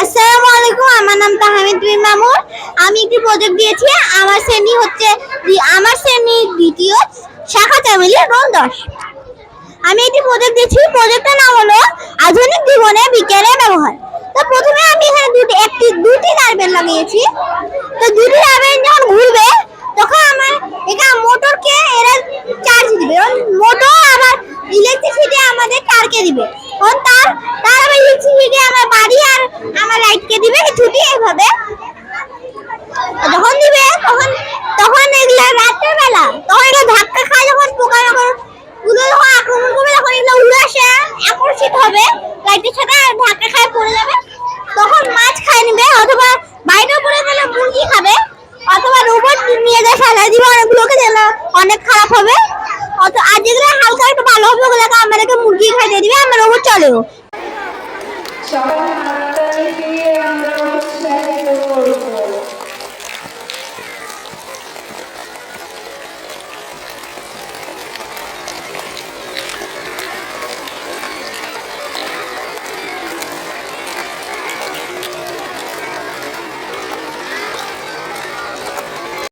আসসালামু আলাইকুম, আমার নাম তাহমিদ বিন আমি একটি প্রজেক্ট দিয়েছি, আমার শ্রেণি হচ্ছে আমার শ্রেণি দ্বিতীয় শাখা চামিলি দশ। আমি একটি প্রজেক্ট দিয়েছি, প্রজেক্টের নাম হলো আধুনিক জীবনে বিজ্ঞানের ব্যবহার। তো প্রথমে আমি এখানে দুটি একটি দুটি গার্বেন লাগিয়েছি। তো দুটি গার্বেন দিবে। তার তার আবার ইলেকট্রিসিটি আমার বাড়ি আর আমার লাইটকে দিবে ছুটি এইভাবে। যখন দিবে, তখন তখন এগুলা রাতের বেলা। তখন এগুলো ধাক্কা খায় যখন পোকামাকড়গুলো যখন আক্রমণ করবে, তখন এগুলো উড়ে আসে আকর্ষিত হবে। লাইটের সাথে আর ধাক্কা খায়, পড়ে যাবে। তখন মাছ খায় নিবে, অথবা বাইরে পড়ে গেলে মুরগি খাবে, অথবা রোবট নিয়ে যায় ফেলা দিবে, অনেকগুলোকে অনেক খারাপ হবে। অত আর যেগুলো হালকা একটু ভালো হবে, ওগুলোকে মুরগি খাইয়ে দিবে আমার ওপর চলেও